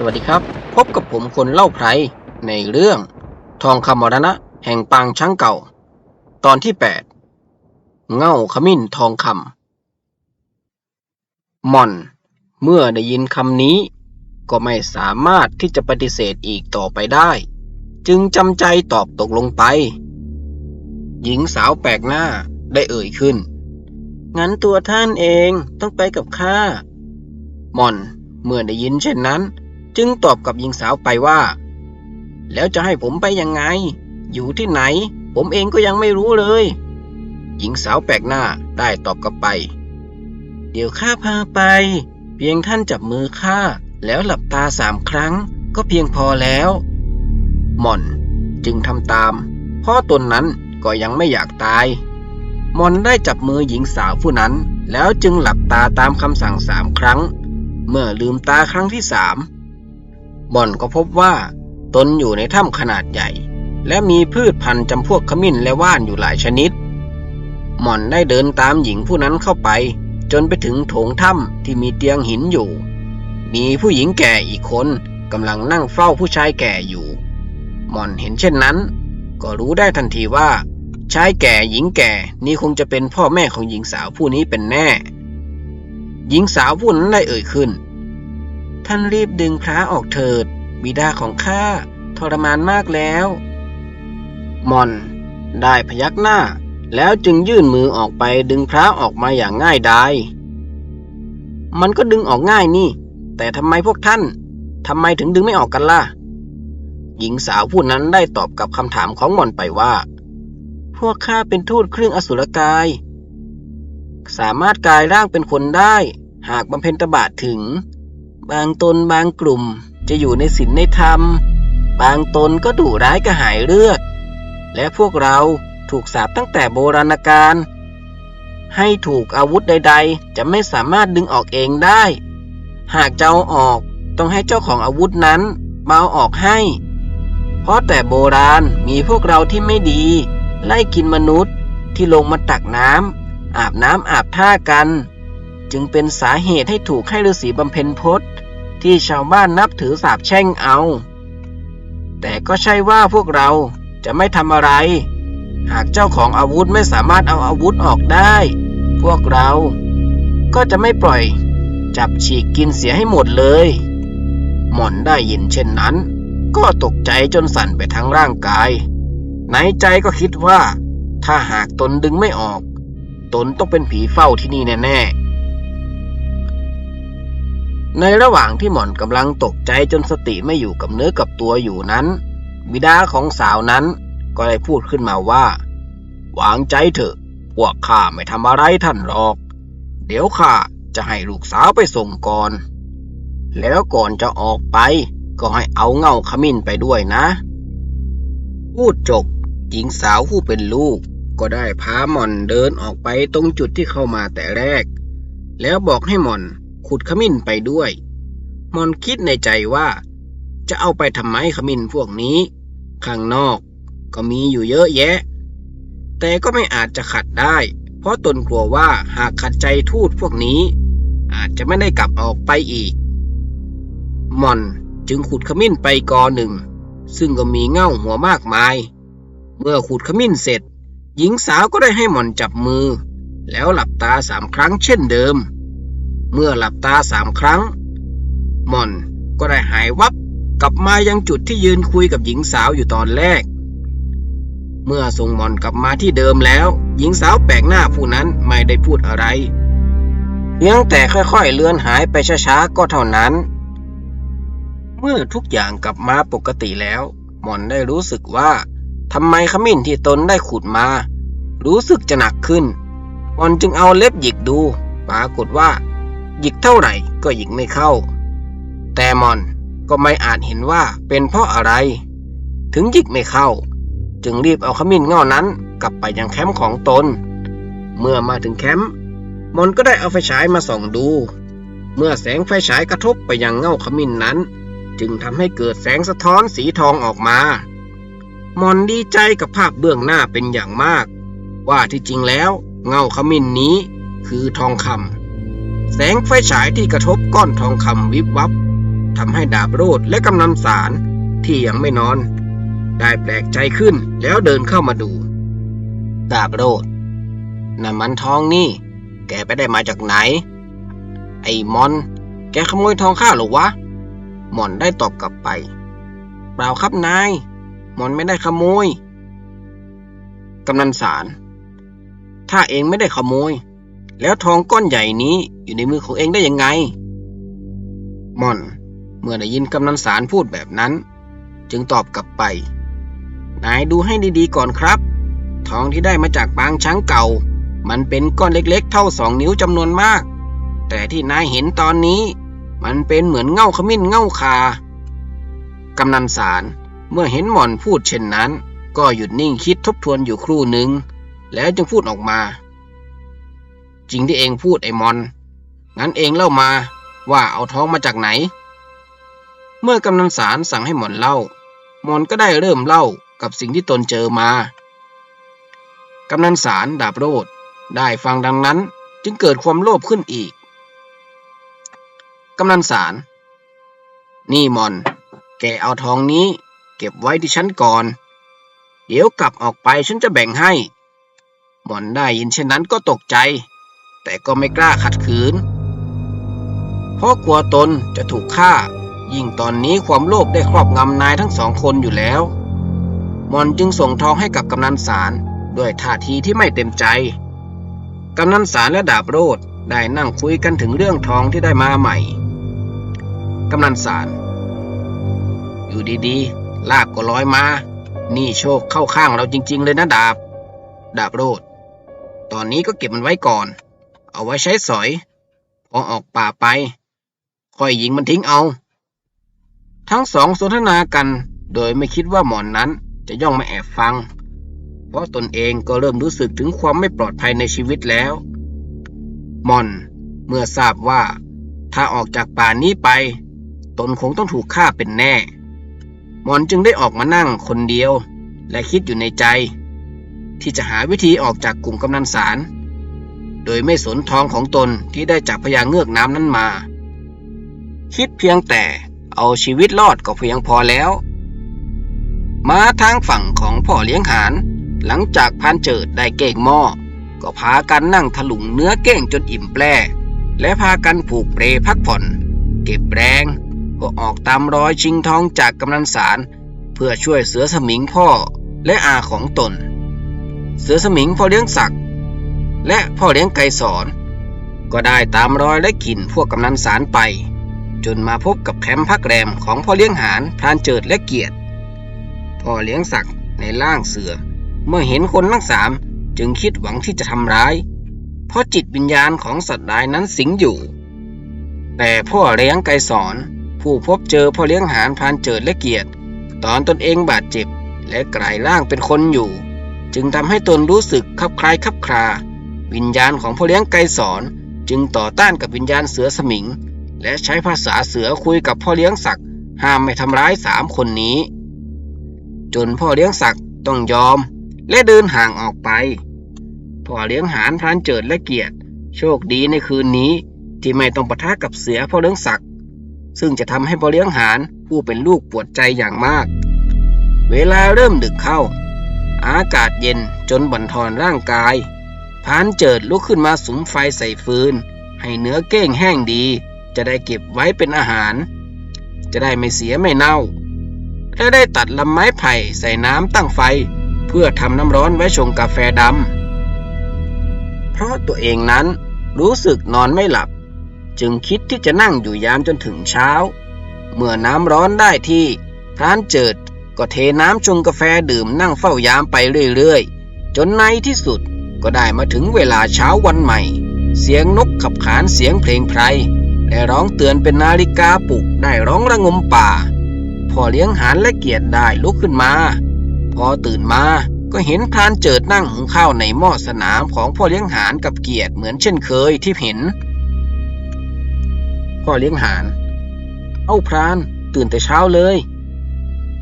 สวัสดีครับ พบกับผมคนเล่าไพรในเรื่อง ทองคำมรณะ แห่งปางช้างเก่า ตอนที่ 8 เง่าขมิ้นทองคำม่อน เมื่อได้ยินคำนี้ ก็ไม่สามารถที่จะปฏิเสธอีกต่อไปได้ จึงจำใจตอบตกลงไป หญิงสาวแปลกหน้าได้เอ่ยขึ้น งั้นตัวท่านเองต้องไปกับข้าม่อนเมื่อได้ยินเช่นนั้น จึงตอบกับหญิงสาวไปว่า แล้วจะให้ผมไปยังไง อยู่ที่ไหน ผมเองก็ยังไม่รู้เลย หญิงสาวแปลกหน้าได้ตอบกลับไป เดี๋ยวข้าพาไป เพียงท่านจับมือข้าแล้วหลับตาสามครั้ง ก็เพียงพอแล้ว หม่อนจึงทำตาม เพราะตนนั้นก็ยังไม่อยากตายหม่อนได้จับมือหญิงสาวผู้นั้น แล้วจึงหลับตาตามคำสั่งสามครั้ง เมื่อลืมตาครั้งที่สาม บ่อนก็พบว่าตนอยู่ในถ้ำขนาดใหญ่ และมีพืชพันธุ์จำพวกขมิ้นและว่านอยู่หลายชนิด หม่อนได้เดินตามหญิงผู้นั้นเข้าไป จนไปถึงโถงถ้ำที่มีเตียงหินอยู่ มีผู้หญิงแก่อีกคนกำลังนั่งเฝ้าผู้ชายแก่อยู่ หม่อนเห็นเช่นนั้น ก็รู้ได้ทันทีว่าชายแก่หญิงแก่นี่คงจะเป็นพ่อแม่ของหญิงสาวผู้นี้เป็นแน่ หญิงสาวผู้นั้นได้เอ่ยขึ้น ท่านรีบดึงพระออกเถิด บิดาของข้าทรมานมากแล้วมอน ได้พยักหน้า แล้วจึงยื่นมือออกไปดึงพระออกมาอย่างง่ายดายมันก็ดึงออกง่ายนี่ แต่ทำไมพวกท่านทำไมถึงดึงไม่ออกกันล่ะ หญิงสาวผู้นั้นได้ตอบกับคำถามของหม่อนไปว่า พวกข้าเป็นทูตเครื่องอสุรกาย สามารถกลายร่างเป็นคนได้ หากบำเพ็ญตบะถึง บางตนบางกลุ่มจะอยู่ในศีลในธรรม บางตนก็ดุร้ายกระหายเลือด และพวกเราถูกสาปตั้งแต่โบราณกาลให้ถูกอาวุธใด ๆ จะไม่สามารถดึงออกเองได้ หากจะเอาออกต้องให้เจ้าของอาวุธนั้นมาเอาออกให้ เพราะแต่โบราณมีพวกเราที่ไม่ดี ไล่กินมนุษย์ที่ลงมาตักน้ำอาบน้ำอาบท่ากัน จึงเป็นสาเหตุให้ถูกให้ฤาษีบำเพ็ญพจน์ ที่ชาวบ้านนับถือสาบแช่งเอา แต่ก็ใช่ว่าพวกเราจะไม่ทำอะไร หากเจ้าของอาวุธไม่สามารถเอาอาวุธออกได้ พวกเราก็จะไม่ปล่อย จับฉีกกินเสียให้หมดเลย หม่อนได้ยินเช่นนั้น ก็ตกใจจนสั่นไปทั้งร่างกาย ในใจก็คิดว่า ถ้าหากตนดึงไม่ออก ตนต้องเป็นผีเฝ้าที่นี่แน่ๆ ในระหว่างที่หม่อนกำลังตกใจจนสติไม่อยู่กับเนื้อกับตัวอยู่นั้น บิดาของสาวนั้นก็ได้พูดขึ้นมาว่า วางใจเถอะ พวกข้าไม่ทำอะไรท่านหรอก เดี๋ยวข้าจะให้ลูกสาวไปส่งก่อน แล้วก่อนจะออกไป ก็ให้เอาเงาขมิ้นไปด้วยนะ พูดจบหญิงสาวผู้เป็นลูก ก็ได้พาหม่อนเดินออกไปตรงจุดที่เข้ามาแต่แรก แล้วบอกให้หม่อน ขุดขมิ้นไปด้วย มอนคิดในใจว่า จะเอาไปทำไมขมิ้นพวกนี้ ข้างนอกก็มีอยู่เยอะแยะ แต่ก็ไม่อาจจะขัดได้ เพราะตนกลัวว่าหากขัดใจทูตพวกนี้ อาจจะไม่ได้กลับออกไปอีกมอนจึงขุดขมิ้นไปกอหนึ่ง ซึ่งก็มีเง่าหัวมากมาย เมื่อขุดขมิ้นเสร็จ หญิงสาวก็ได้ให้หมอนจับมือ แล้วหลับตาสามครั้งเช่นเดิม มื่อหลับตาสามครั้งหม่อนก็ได้หายวับกลับมายังจุดที่ยืนคุยกับหญิงสาวอยู่ตอนแรก เมื่อส่งหม่อนกลับมาที่เดิมแล้ว หญิงสาวแปลกหน้าผู้นั้นไม่ได้พูดอะไรเพียงแต่ค่อยๆเลือนหายไปช้าๆก็เท่านั้น เมื่อทุกอย่างกลับมาปกติแล้ว หม่อนได้รู้สึกว่าทำไมขมิ้นที่ตนได้ขุดมา รู้สึกจะหนักขึ้น หม่อนจึงเอาเล็บหยิกดู ปรากฏว่า หยิกเท่าไหร่ก็หยิกไม่เข้า แต่มอนก็ไม่อาจเห็นว่าเป็นเพราะอะไร ถึงหยิกไม่เข้า จึงรีบเอาขมิ้นเง่านั้นกลับไปยังแคมป์ของตน เมื่อมาถึงแคมป์มอนก็ได้เอาไฟฉายมาส่องดู เมื่อแสงไฟฉายกระทบไปยังเง่าขมิ้นนั้น จึงทำให้เกิดแสงสะท้อนสีทองออกมามอนดีใจกับภาพเบื้องหน้าเป็นอย่างมาก ว่าที่จริงแล้วเงาขมิ้นนี้คือทองคำ แสงไฟฉายที่กระทบก้อนทองคำวิบวับทำให้ดาบโรดและกำนันสารที่ยังไม่นอน ได้แปลกใจขึ้นแล้วเดินเข้ามาดู ดาบโรดน้ำมันทองนี่ แกไปได้มาจากไหน ไอ้มอน แกขโมยทองข้าหรอวะหมอนได้ตอบกลับไป เปล่าครับนายหมอนไม่ได้ขโมยกำนันสาร ถ้าเองไม่ได้ขโมย แล้วทองก้อนใหญ่นี้อยู่ในมือของเองได้ยังไงมอน เมื่อได้ยินกำนันสารพูดแบบนั้น จึงตอบกลับไป นายดูให้ดีๆก่อนครับ ทองที่ได้มาจากปางช้างเก่า มันเป็นก้อนเล็กๆ เท่าสองนิ้วจำนวนมาก แต่ที่นายเห็นตอนนี้ มันเป็นเหมือนเง่าขมิ้นเง่าคากำนันสารเมื่อเห็นหม่อนพูดเช่นนั้น ก็หยุดนิ่งคิดทบทวนอยู่ครู่หนึ่ง แล้วจึงพูดออกมา จริงที่เองพูดไอ้มอน งั้นเองเล่ามาว่าเอาท้องมาจากไหน เมื่อกำนันสารสั่งให้หมอนเล่า มอนก็ได้เริ่มเล่ากับสิ่งที่ตนเจอมา กำนันสารดาบโรดได้ฟังดังนั้นจึงเกิดความโลภขึ้นอีก กำนันสาร นี่มอน แกเอาทองนี้ เก็บไว้ที่ฉันก่อน เดี๋ยวกลับออกไปฉันจะแบ่งให้ หมอนได้ยินเช่นนั้นก็ตกใจ แต่ก็ไม่กล้าขัดขืน เพราะกลัวตนจะถูกฆ่า ยิ่งตอนนี้ความโลภได้ครอบงำนายทั้งสองคนอยู่แล้วมอนจึงส่งทองให้กับกำนันสารด้วยท่าทีที่ไม่เต็มใจ กำนันสารและดาบโรดได้นั่งคุยกันถึงเรื่องทองที่ได้มาใหม่ กำนันสาร อยู่ดีๆ ลากก็ลอยมา นี่โชคเข้าข้างเราจริง ๆ เลยนะดาบ ดาบโรด ตอนนี้ก็เก็บมันไว้ก่อน เอาไว้ใช้สอย พอออกป่าไป ค่อยยิงมันทิ้งเอา ทั้งสองสนทนากัน โดยไม่คิดว่าหมอนนั้นจะย่องมาแอบฟัง เพราะตนเองก็เริ่มรู้สึกถึงความไม่ปลอดภัยในชีวิตแล้วมอนเมื่อทราบว่า ถ้าออกจากป่านี้ไป ตนคงต้องถูกฆ่าเป็นแน่มอนจึงได้ออกมานั่งคนเดียว และคิดอยู่ในใจ ที่จะหาวิธีออกจากกลุ่มกำนันสาร โดยไม่สนทองของตนที่ได้จากพญาเงือกน้ำนั้นมา คิดเพียงแต่เอาชีวิตรอดก็เพียงพอแล้ว มาทางฝั่งของพ่อเลี้ยงหานหลังจากพานเจิดได้เก่งหม้อก็พากันนั่งถลุงเนื้อเก้งจนอิ่มแปรและพากันผูกเปรพักผ่อน เก็บแรงก็ออกตามรอยชิงทองจากกำนันสารเพื่อช่วยเสือสมิงพ่อและอาของตน เสือสมิงพ่อเลี้ยงศักดิ์ และพ่อเลี้ยงไก่สอน ก็ได้ตามรอยและกลิ่นพวกกำนันสารไป จนมาพบกับแคมป์พักแรมของพ่อเลี้ยงหานพรานเจิดและเกียรติพ่อเลี้ยงศักดิ์ในร่างเสือ เมื่อเห็นคนทั้งสามจึงคิดหวังที่จะทำร้าย เพราะจิตวิญญาณของสัตว์ร้ายนั้นสิงอยู่ แต่พ่อเลี้ยงไกรสอนผู้พบเจอพ่อเลี้ยงหานพรานเจิดและเกียรติ ตอนตนเองบาดเจ็บ และกลายร่างเป็นคนอยู่ จึงทำให้ตนรู้สึกคับคล้ายคับคลา วิญญาณของพ่อเลี้ยงไกรสอนจึงต่อต้านกับวิญญาณเสือสมิง และใช้ภาษาเสือคุยกับพ่อเลี้ยงศักดิ์ห้ามไม่ทำร้ายสามคนนี้ จนพ่อเลี้ยงศักดิ์ต้องยอมและเดินห่างออกไปพ่อเลี้ยงหานพรานเจิดและเกียรติ โชคดีในคืนนี้ที่ไม่ต้องปะทะกับเสือพ่อเลี้ยงศักดิ์ซึ่งจะทำให้พ่อเลี้ยงหานผู้เป็นลูกปวดใจอย่างมาก เวลาเริ่มดึกเข้า อากาศเย็นจนบั่นทอนร่างกาย พานเจิดลุกขึ้นมาสุมไฟใส่ฟืน ให้เนื้อเก้งแห้งดี จะได้เก็บไว้เป็นอาหาร จะได้ไม่เสียไม่เน่า และได้ตัดลำไม้ไผ่ใส่น้ำตั้งไฟ เพื่อทำน้ำร้อนไว้ชงกาแฟดำ เพราะตัวเองนั้นรู้สึกนอนไม่หลับ จึงคิดที่จะนั่งอยู่ยามจนถึงเช้า เมื่อน้ำร้อนได้ที่พรานเจิดก็เทน้ำชงกาแฟดื่มนั่งเฝ้ายามไปเรื่อยๆ จนในที่สุด ก็ได้มาถึงเวลาเช้าวันใหม่ เสียงนกขับขานเสียงเพลงไพรและร้องเตือนเป็นนาฬิกาปลุกได้ร้องระงมป่า พ่อเลี้ยงหานและเกียรติได้ลุกขึ้นมา พอตื่นมาก็เห็นพรานเจิดนั่งหุงข้าวในหม้อสนามของพ่อเลี้ยงหานกับเกียรติเหมือนเช่นเคยที่เห็น พ่อเลี้ยงหานเอ้าพรานตื่นแต่เช้าเลย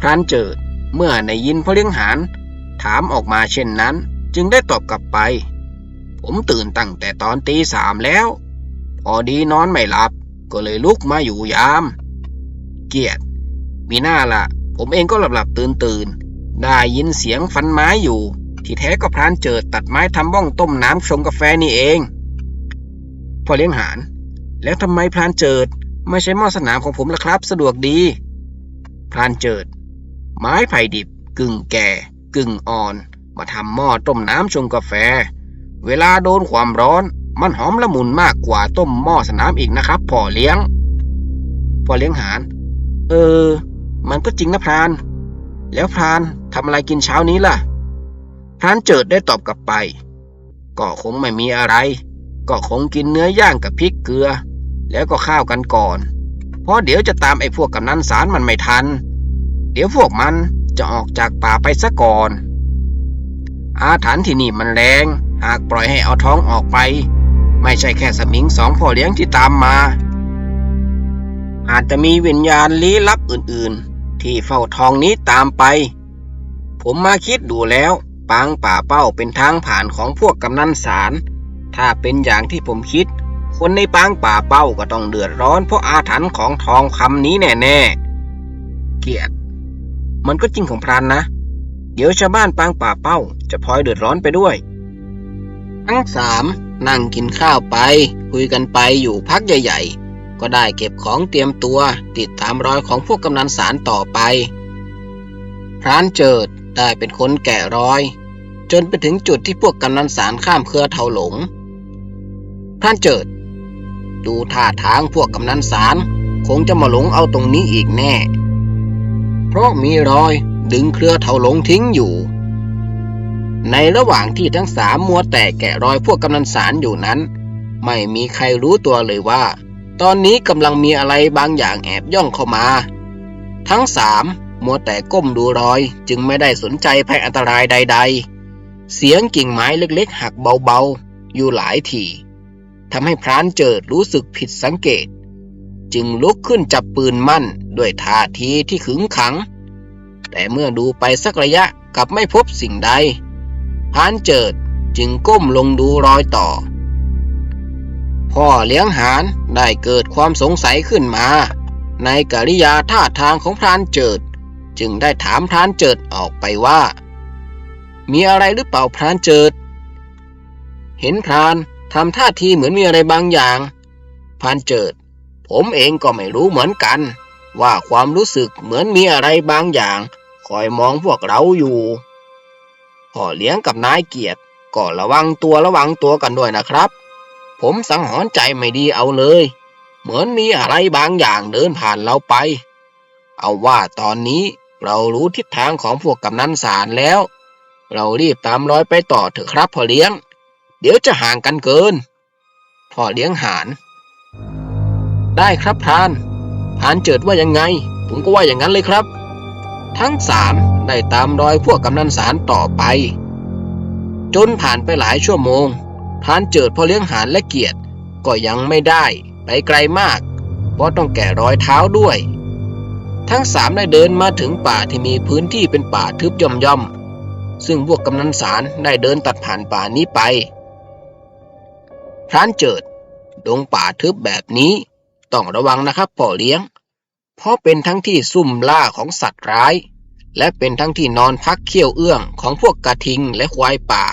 พรานเจิดเมื่อในยินพ่อเลี้ยงหานถามออกมาเช่นนั้น จึงได้ตอบกลับไป ผมตื่นตั้งแต่ตอนตีสามแล้ว พอดีนอนไม่หลับ ก็เลยลุกมาอยู่ยาม เกียรติมีหน้าละผมเองก็หลับหลับตื่นตื่นๆได้ยินเสียงฟันไม้อยู่ ที่แท้ก็พรานเจิดตัดไม้ทำบ้องต้มน้ำชงกาแฟนี่เองพ่อเลี้ยงหานแล้วทำไมพรานเจิดไม่ใช่หม้อสนามของผมล่ะครับ สะดวกดี พรานเจิด ไม้ไผ่ดิบกึ่งแก่ กึ่งอ่อน มาทำหม้อต้มน้ำชงกาแฟ เวลาโดนความร้อนมันหอมละมุนมากกว่าต้มหม้อสนามอีกนะครับพ่อเลี้ยงพ่อเลี้ยงหานเออ มันก็จริงนะพราน แล้วพรานทำอะไรกินเช้านี้ล่ะ พรานเจิดได้ตอบกลับไป ก็คงไม่มีอะไร ก็คงกินเนื้อย่างกับพริกเกลือ แล้วก็ข้าวกันก่อน เพราะเดี๋ยวจะตามไอ้พวกกำนันสารมันไม่ทัน เดี๋ยวพวกมันจะออกจากป่าไปซะก่อน อาถรรพ์ที่นี่มันแรง หากปล่อยให้เอาท้องออกไป ไม่ใช่แค่สมิงสองพ่อเลี้ยงที่ตามมา อาจจะมีวิญญาณลี้ลับอื่นๆ ที่เฝ้าทองนี้ตามไป ผมมาคิดดูแล้วปางป่าเป้าเป็นทางผ่านของพวกกำนันสาร ถ้าเป็นอย่างที่ผมคิด คนในปางป่าเป้าก็ต้องเดือดร้อนเพราะอาถรรพ์ของทองคำนี้แน่ๆ เกียรติมันก็จริงของพรานนะ เดี๋ยวชาวบ้านปางป่าเป้า จะพลอยเดือดร้อนไปด้วย ทั้งสามนั่งกินข้าวไป คุยกันไปอยู่พักใหญ่ ๆ ก็ได้เก็บของเตรียมตัว ติดตามรอยของพวกกำนันสารต่อไป พรานเจิดได้เป็นคนแกะรอย จนไปถึงจุดที่พวกกำนันสารข้ามเครือเทาหลง พรานเจิด ดูท่าทางพวกกำนันสารคงจะมาหลงเอาตรงนี้อีกแน่ เพราะมีรอยดึงเครือเทาหลงทิ้งอยู่ ในระหว่างที่ทั้งสามมัวแต่แกะรอยพวกกำนันสารอยู่นั้น ไม่มีใครรู้ตัวเลยว่า ตอนนี้กำลังมีอะไรบางอย่างแอบย่องเข้ามา ทั้งสามมัวแต่ก้มดูรอยจึงไม่ได้สนใจภัยอันตรายใด ๆ เสียงกิ่งไม้เล็กๆ หักเบาๆ อยู่หลายทีทำให้พรานเจิดรู้สึกผิดสังเกต จึงลุกขึ้นจับปืนมั่นด้วยท่าทีที่ขึงขัง แต่เมื่อดูไปสักระยะกลับไม่พบสิ่งใด พรานเจิดจึงก้มลงดูรอยต่อ พ่อเลี้ยงหานได้เกิดความสงสัยขึ้นมา ในกริยาท่าทางของพรานเจิด จึงได้ถามพรานเจิดออกไปว่า มีอะไรหรือเปล่าพรานเจิด เห็นพรานทำท่าทีเหมือนมีอะไรบางอย่างพรานเจิด ผมเองก็ไม่รู้เหมือนกัน ว่าความรู้สึกเหมือนมีอะไรบางอย่าง คอยมองพวกเราอยู่ พ่อเลี้ยงกับนายเกียรติก็ระวังตัวระวังตัวกันด้วยนะครับ ผมสังหรณ์ใจไม่ดีเอาเลย เหมือนมีอะไรบางอย่างเดินผ่านเราไป เอาว่าตอนนี้เรารู้ทิศทางของพวกกำนันสารแล้ว เรารีบตามรอยไปต่อเถอะครับพ่อเลี้ยง เดี๋ยวจะห่างกันเกิน พ่อเลี้ยงหานได้ครับพรานพรานเจิดว่ายังไง ผมก็ว่าอย่างนั้นเลยครับ ทั้งสาม ได้ตามรอยพวกกำนันสารต่อไป จนผ่านไปหลายชั่วโมงพรานเจิดพ่อเลี้ยงหานและเกียรติก็ยังไม่ได้ไปไกลมาก เพราะต้องแกะรอยเท้าด้วย ทั้งสามได้เดินมาถึงป่าที่มีพื้นที่เป็นป่าทึบย่อมย่อมๆ ซึ่งพวกกำนันสารได้เดินตัดผ่านป่านี้ไป พรานเจิดดงป่าทึบแบบนี้ต้องระวังนะครับพ่อเลี้ยง เพราะเป็นทั้งที่ซุ่มล่าของสัตว์ร้าย และเป็นทั้งที่นอนพักเขี้ยวเอื้องของพวกกระทิงและควายป่า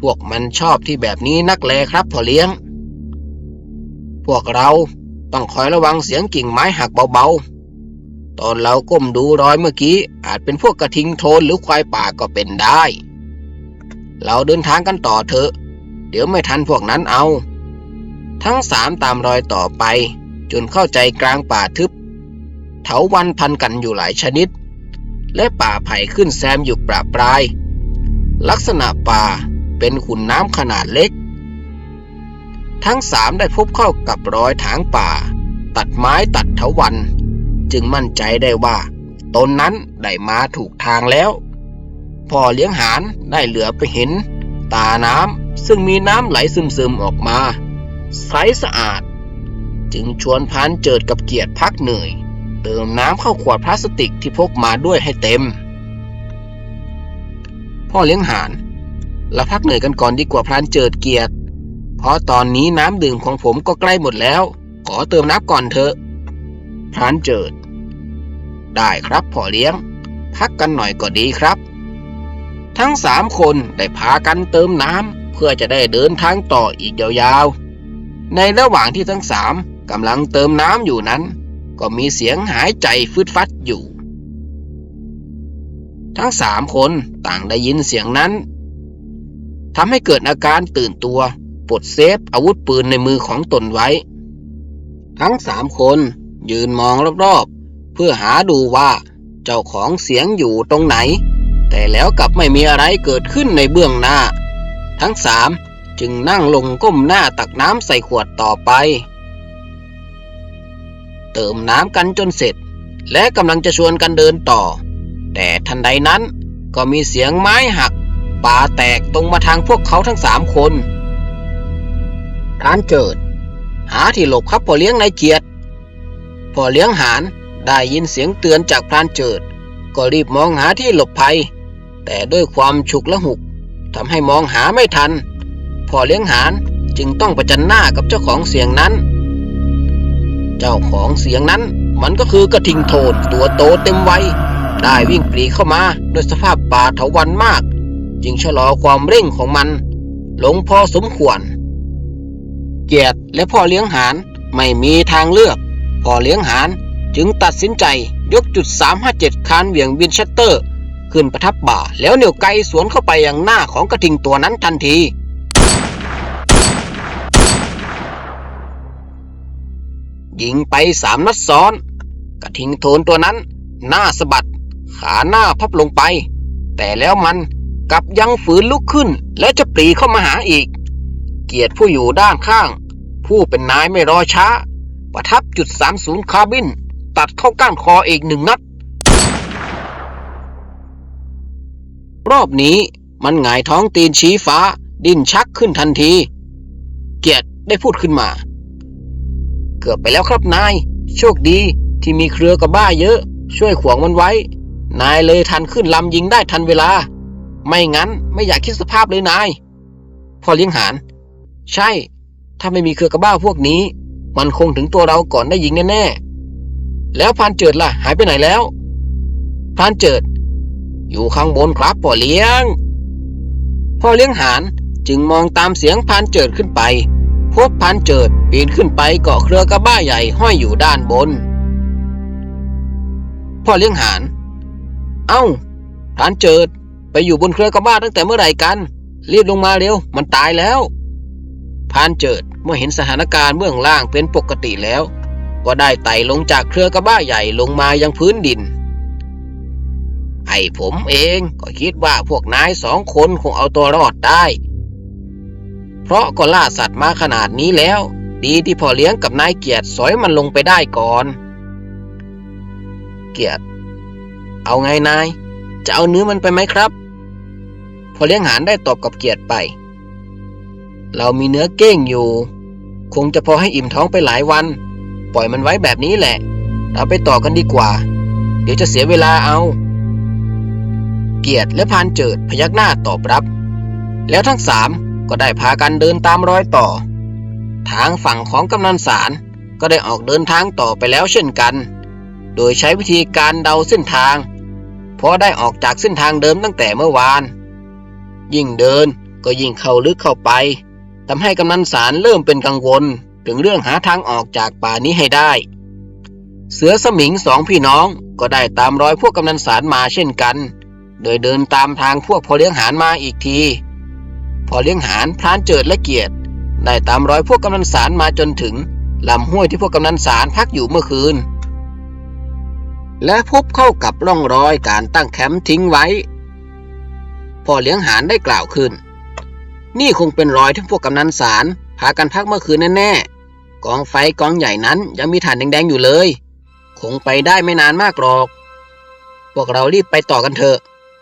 พวกมันชอบที่แบบนี้นักแลครับพ่อเลี้ยง พวกเราต้องคอยระวังเสียงกิ่งไม้หักเบาๆ ตอนเราก้มดูรอยเมื่อกี้ อาจเป็นพวกกระทิงโทนหรือควายป่าก็เป็นได้ เราเดินทางกันต่อเถอะ เดี๋ยวไม่ทันพวกนั้นเอา ทั้งสามตามรอยต่อไป จนเข้าใจกลางป่าทึบ เถาวันพันกันอยู่หลายชนิด และป่าไผ่ขึ้นแซมอยู่ประปราย ลักษณะป่าเป็นขุนน้ำขนาดเล็ก ทั้งสามได้พบเข้ากับรอยถางป่า ตัดไม้ตัดเถาวัน จึงมั่นใจได้ว่า ตนนั้นได้มาถูกทางแล้ว พ่อเลี้ยงหานได้เหลือไปเห็น ตาน้ำซึ่งมีน้ำไหลซึมๆออกมา ใสสะอาด จึงชวนพานเจิดกับเกียรติพักเหนื่อย เติมน้ำเข้าขวดพลาสติกที่พกมาด้วยให้เต็ม พ่อเลี้ยงหานเราพักเหนื่อยกันก่อนดีกว่าพรานเจิดเกียรติ เพราะตอนนี้น้ำดื่มของผมก็ใกล้หมดแล้ว ขอเติมน้ำก่อนเถอะพรานเจิด ได้ครับพ่อเลี้ยง พักกันหน่อยก็ดีครับ ทั้งสามคนได้พากันเติมน้ำเพื่อจะได้เดินทางต่ออีกยาวๆ ในระหว่างที่ทั้งสามกำลังเติมน้ำอยู่นั้น ก็มีเสียงหายใจฟึดฟัดอยู่ ทั้งสามคนต่างได้ยินเสียงนั้นทำให้เกิดอาการตื่นตัวปลดเซฟอาวุธปืนในมือของตนไว้ ทั้งสามคนยืนมองรอบๆ เพื่อหาดูว่าเจ้าของเสียงอยู่ตรงไหน แต่แล้วกลับไม่มีอะไรเกิดขึ้นในเบื้องหน้า ทั้งสามจึงนั่งลงก้มหน้าตักน้ำใส่ขวดต่อไป เติมน้ำกันจนเสร็จ และกำลังจะชวนกันเดินต่อ แต่ทันใดนั้นก็มีเสียงไม้หักป่าแตกตรงมาทางพวกเขาทั้งสามคนร้านเจิด หาที่หลบครับพ่อเลี้ยงนายเกียรติพ่อเลี้ยงหานได้ยินเสียงเตือนจากพรานเจิด ก็รีบมองหาที่หลบภัย แต่ด้วยความฉุกละหุกทำให้มองหาไม่ทันพ่อเลี้ยงหานจึงต้องประจันหน้ากับเจ้าของเสียงนั้น เจ้าของเสียงนั้น มันก็คือกระทิงโทนตัวโตเต็มวัยได้วิ่งปรีเข้ามาด้วยสภาพป่าเถาวันมาก จึงชะลอความเร่งของมัน ลงพอสมควร เกียรติและพ่อเลี้ยงหานไม่มีทางเลือก พ่อเลี้ยงหานจึงตัดสินใจยกจุด 357 คานเหวี่ยงวินชัตเตอร์ ขึ้นประทับบ่าแล้วเหนี่ยวไกสวนเข้าไปยังหน้าของกระทิงตัวนั้นทันที ยิงไปสามนัดซ้อน กระทิงโทนตัวนั้น หน้าสะบัด ขาหน้าพับลงไป แต่แล้วมันกลับยังฝืนลุกขึ้น และจะปรีเข้ามาหาอีก เกียรติผู้อยู่ด้านข้าง ผู้เป็นนายไม่รอช้า ประทับจุด 30 คาร์บิน ตัดเข้าก้านคออีกหนึ่งนัด รอบนี้มันหงายท้องตีนชี้ฟ้า ดิ้นชักขึ้นทันที เกียรติได้พูดขึ้นมา เกือบไปแล้วครับนาย โชคดีที่มีเครือกับบ้าเยอะ ช่วยขวางมันไว้ นายเลยทันขึ้นลำยิงได้ทันเวลา ไม่งั้นไม่อยากคิดสภาพเลยนายพ่อเลี้ยงหาน ใช่ ถ้าไม่มีเครือกระบ้าพวกนี้ มันคงถึงตัวเราก่อนได้ยิงแน่ๆ แล้วพรานเจิดล่ะ หายไปไหนแล้วพรานเจิด อยู่ข้างบนครับพ่อเลี้ยง พ่อเลี้ยงหานจึงมองตามเสียงพรานเจิดขึ้นไป พบพรานเจิดปีนขึ้นไปเกาะเครือกระบ้าใหญ่ห้อยอยู่ด้านบน พ่อเลี้ยงหาน เอ้าพรานเจิดไปอยู่บนเครือกระบ้าตั้งแต่เมื่อไหร่กัน รีบลงมาเร็ว มันตายแล้วพานเจิดเมื่อเห็นสถานการณ์เบื้องล่างเป็นปกติแล้ว ก็ได้ไต่ลงจากเครือกระบ้าใหญ่ลงมายังพื้นดินไอ้ผมเองก็คิดว่าพวกนายสองคนคงเอาตัวรอดได้ เพราะก็ล่าสัตว์มาขนาดนี้แล้ว ดีที่พ่อเลี้ยงกับนายเกียรติสอยมันลงไปได้ก่อน เกียรติ เอาไงนาย จะเอาเนื้อมันไปไหมครับพอเลี้ยงหานได้ตอบกับเกียรติไป เรามีเนื้อเก้งอยู่ คงจะพอให้อิ่มท้องไปหลายวัน ปล่อยมันไว้แบบนี้แหละ เราไปต่อกันดีกว่า เดี๋ยวจะเสียเวลาเอาเกียรติและพานเจิดพยักหน้าตอบรับ แล้วทั้งสาม ก็ได้พากันเดินตามรอยต่อ ทางฝั่งของกำนันสารก็ได้ออกเดินทางต่อไปแล้วเช่นกัน โดยใช้วิธีการเดาเส้นทาง เพราะได้ออกจากเส้นทางเดิมตั้งแต่เมื่อวาน ยิ่งเดินก็ยิ่งเข้าลึกเข้าไปทำให้กำนันสารเริ่มเป็นกังวลถึงเรื่องหาทางออกจากป่านี้ให้ได้ เสือสมิงสองพี่น้องก็ได้ตามรอยพวกกำนันสารมาเช่นกัน โดยเดินตามทางพวกพอเลี้ยงหารมาอีกที อเลี้ยงหารพรานเจิดและเกียรติ ได้ตามรอยพวกกำนันสารมาจนถึงลำห้วยที่พวกกำนันสารพักอยู่เมื่อคืน และพบเข้ากับร่องรอยการตั้งแคมป์ทิ้งไว้ พอเลี้ยงหานได้กล่าวขึ้น นี่คงเป็นรอยที่พวกกำนันสารพากันพักเมื่อคืนแน่ๆกองไฟกองใหญ่นั้นยังมีถ่านแดงๆอยู่เลย คงไปได้ไม่นานมากหรอก พวกเรารีบไปต่อกันเถอะ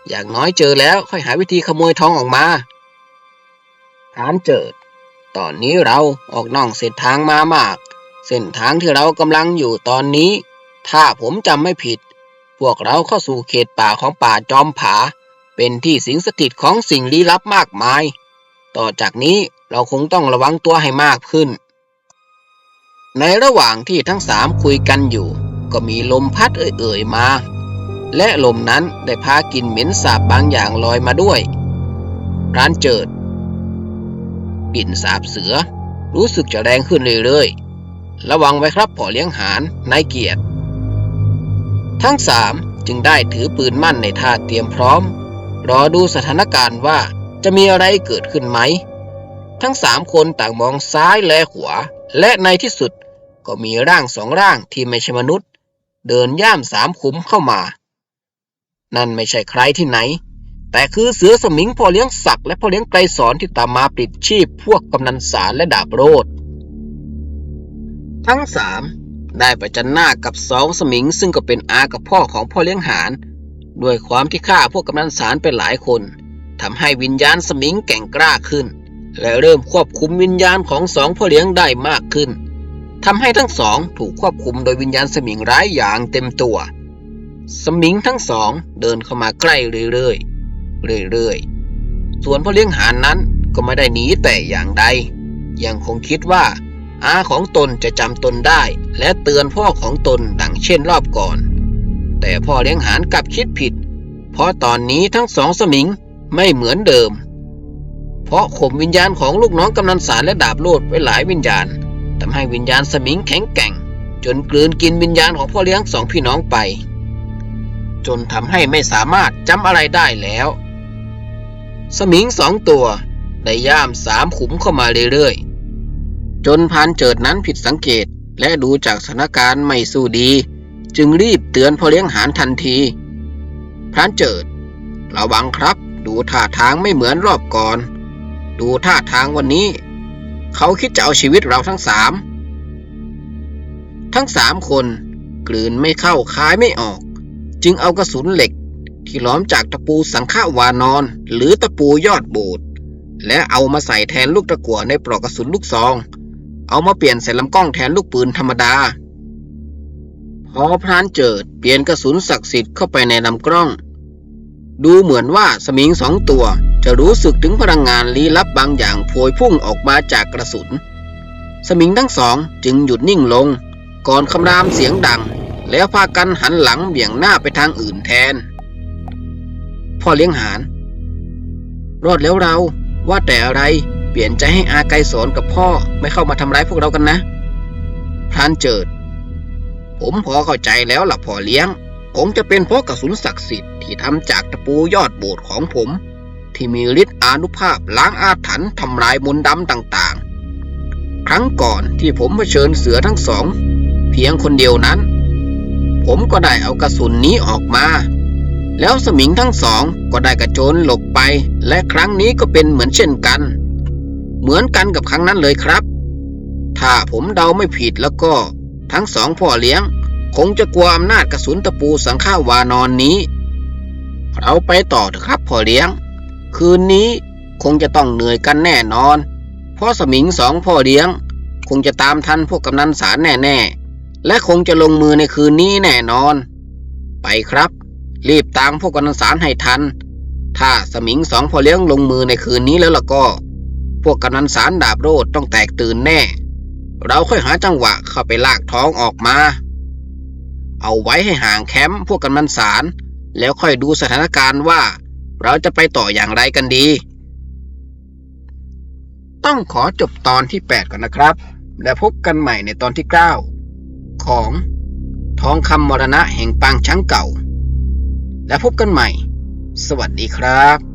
อย่างน้อยเจอแล้วค่อยหาวิธีขโมยทองออกมาานเจิด ตอนนี้เราออกน่อกเส้นทางมามาก เส้นทางที่เรากำลังอยู่ตอนนี้ ถ้าผมจำไม่ผิด พวกเราเข้าสู่เขตป่าของป่าจอมผา เป็นที่สิงสถิตของสิ่งลี้ลับมากมาย ต่อจากนี้เราคงต้องระวังตัวให้มากขึ้น ในระหว่างที่ทั้งสามคุยกันอยู่ ก็มีลมพัดเอ่ยๆมา และลมนั้นได้พากินเหม็นสาบบางอย่างลอยมาด้วยร้านเจิด กลิ่นสาบเสือ รู้สึกจะแรงขึ้นเรื่อยๆ ระวังไว้ครับพ่อเลี้ยงหานนายเกียรติ ทั้งสามจึงได้ถือปืนมั่นในท่าเตรียมพร้อม รอดูสถานการณ์ว่าจะมีอะไรเกิดขึ้นไหม ทั้งสามคนต่างมองซ้ายและขวา และในที่สุดก็มีร่างสองร่างที่ไม่ใช่มนุษย์ เดินย่ามสามขุมเข้ามา นั่นไม่ใช่ใครที่ไหน แต่คือเสือสมิงพ่อเลี้ยงศักดิ์และพ่อเลี้ยงไกรสอนที่ตามมาปลิดชีพพวกกำนันสารและดาบโรดทั้งสามได้ประจันหน้ากับสองสมิง ซึ่งก็เป็นอากับพ่อของพ่อเลี้ยงหานด้วยความที่ฆ่าพวกกำนันสารไปหลายคนทำให้วิญญาณสมิงแก่งกล้าขึ้น และเริ่มควบคุมวิญญาณของสองพ่อเลี้ยงได้มากขึ้นทำให้ทั้งสองถูกควบคุมโดยวิญญาณสมิงร้ายอย่างเต็มตัว สมิงทั้งสองเดินเข้ามาใกล้เรื่อยๆ เรื่อยๆ ส่วนพ่อเลี้ยงหานนั้นก็ไม่ได้หนีแต่อย่างใด ยังคงคิดว่า อาของตนจะจำตนได้ และเตือนพ่อของตนดังเช่นรอบก่อน แต่พ่อเลี้ยงหานกลับคิดผิด เพราะตอนนี้ทั้งสองสมิงไม่เหมือนเดิม เพราะข่มวิญญาณของลูกน้องกำนันสารและดาบโลดไว้หลายวิญญาณทำให้วิญญาณสมิงแข็งแกร่ง จนกลืนกินวิญญาณของพ่อเลี้ยงสองพี่น้องไป จนทำให้ไม่สามารถจำอะไรได้แล้ว สมิงสองตัวได้ย่ามสามขุมเข้ามาเรื่อยๆ จนพานเจิดนั้นผิดสังเกตและดูจากสถานการณ์ไม่สู้ดี จึงรีบเตือนพ่อเลี้ยงหานทันที พรานเจิด ระวังครับ ดูท่าทางไม่เหมือนรอบก่อน ดูท่าทางวันนี้ เขาคิดจะเอาชีวิตเราทั้งสาม ทั้งสามคนกลืนไม่เข้าคายไม่ออก จึงเอากระสุนเหล็ก ที่ล้อมจากตะปูสังฆวานอน หรือตะปูยอดโบสถ์และเอามาใส่แทนลูกตะกั่วในปลอกกระสุนลูกซอง เอามาเปลี่ยนใส่ลำกล้องแทนลูกปืนธรรมดา พอพรานเจิดเปลี่ยนกระสุนศักดิ์สิทธิ์เข้าไปในลำกล้อง ดูเหมือนว่าสมิงสองตัวจะรู้สึกถึงพลังงานลี้ลับบางอย่างโพยพุ่งออกมาจากกระสุน สมิงทั้งสองจึงหยุดนิ่งลง ก่อนคำรามเสียงดัง แล้วพากันหันหลังเบี่ยงหน้าไปทางอื่นแทน พ่อเลี้ยงหานรอดแล้วเราว่าแต่อะไรเปลี่ยนใจให้อาไกสอนกับพ่อไม่เข้ามาทำร้ายพวกเรากันนะพรานเจิด ผมพอเข้าใจแล้วล่ะพ่อเลี้ยงคงจะเป็นเพราะกระสุนศักดิ์สิทธิ์ที่ทำจากตะปูยอดโบสถ์ของผม ที่มีฤทธิ์อานุภาพล้างอาถรรพ์ทำลายมนต์ดำต่างๆ ครั้งก่อนที่ผมเผชิญเสือทั้งสอง เพียงคนเดียวนั้น ผมก็ได้เอากระสุนนี้ออกมา แล้วสมิงทั้งสองก็ได้กระโจนหลบไป และครั้งนี้ก็เป็นเหมือนเช่นกัน เหมือนกันกับครั้งนั้นเลยครับ ถ้าผมเดาไม่ผิดแล้วก็ ทั้งสองพ่อเลี้ยง คงจะกลัวอำนาจกระสุนตะปูสังฆาวานอนนี้ เราไปต่อเถอะครับพ่อเลี้ยง คืนนี้คงจะต้องเหนื่อยกันแน่นอน เพราะสมิงสองพ่อเลี้ยง คงจะตามทันพวกกำนันสารแน่ๆและคงจะลงมือในคืนนี้แน่นอน ไปครับ รีบตามพวกกำนันสารให้ทัน ถ้าสมิงสองพอเลี้ยงลงมือในคืนนี้แล้วล่ะก็ พวกกำนันสารดาบโรดต้องแตกตื่นแน่ เราค่อยหาจังหวะเข้าไปลากท้องออกมา เอาไว้ให้ห่างแคมป์พวกกำนันสารแล้วค่อยดูสถานการณ์ว่า เราจะไปต่ออย่างไรกันดี ต้องขอจบตอนที่ 8 ก่อนนะครับ แล้วพบกันใหม่ในตอนที่ 9 ของทองคำมรณะแห่งปางช้างเก่า แล้วพบกันใหม่ สวัสดีครับ